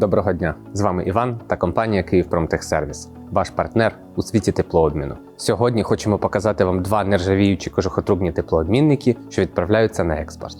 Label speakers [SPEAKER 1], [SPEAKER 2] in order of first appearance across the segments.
[SPEAKER 1] Доброго дня! З вами Іван та компанія «Київпромтехсервіс», ваш партнер у світі теплообміну. Сьогодні хочемо показати вам два нержавіючі кожухотрубні теплообмінники, що відправляються на експорт.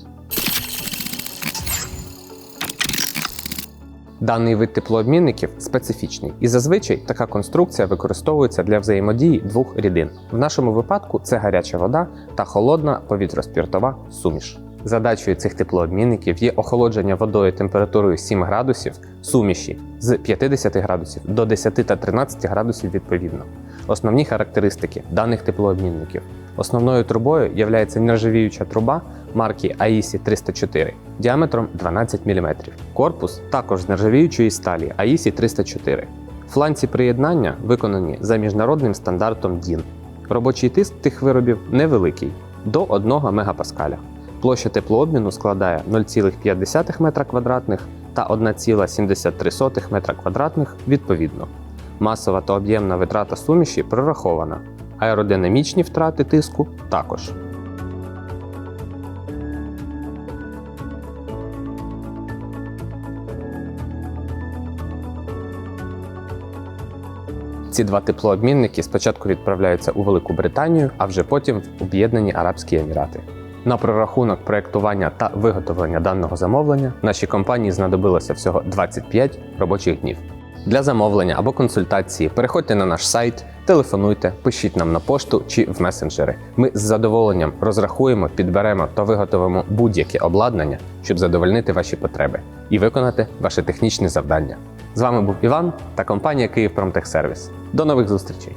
[SPEAKER 1] Даний вид теплообмінників специфічний, і зазвичай така конструкція використовується для взаємодії двох рідин. В нашому випадку це гаряча вода та холодна повітроспіртова суміш. Задачею цих теплообмінників є охолодження водою температурою 7 градусів суміші з 50 градусів до 10 та 13 градусів відповідно. Основні характеристики даних теплообмінників. Основною трубою є нержавіюча труба марки AISI 304 діаметром 12 мм. Корпус також з нержавіючої сталі AISI 304. Фланці приєднання виконані за міжнародним стандартом DIN. Робочий тиск тих виробів невеликий до 1 МПа. Площа теплообміну складає 0,5 м2 та 1,73 м2 відповідно. Масова та об'ємна витрата суміші прорахована. Аеродинамічні втрати тиску також. Ці два теплообмінники спочатку відправляються у Велику Британію, а вже потім в Об'єднані Арабські Емірати. На прорахунок проєктування та виготовлення даного замовлення нашій компанії знадобилося всього 25 робочих днів. Для замовлення або консультації переходьте на наш сайт, телефонуйте, пишіть нам на пошту чи в месенджери. Ми з задоволенням розрахуємо, підберемо та виготовимо будь-яке обладнання, щоб задовольнити ваші потреби і виконати ваше технічне завдання. З вами був Іван та компанія «Київпромтехсервіс». До нових зустрічей!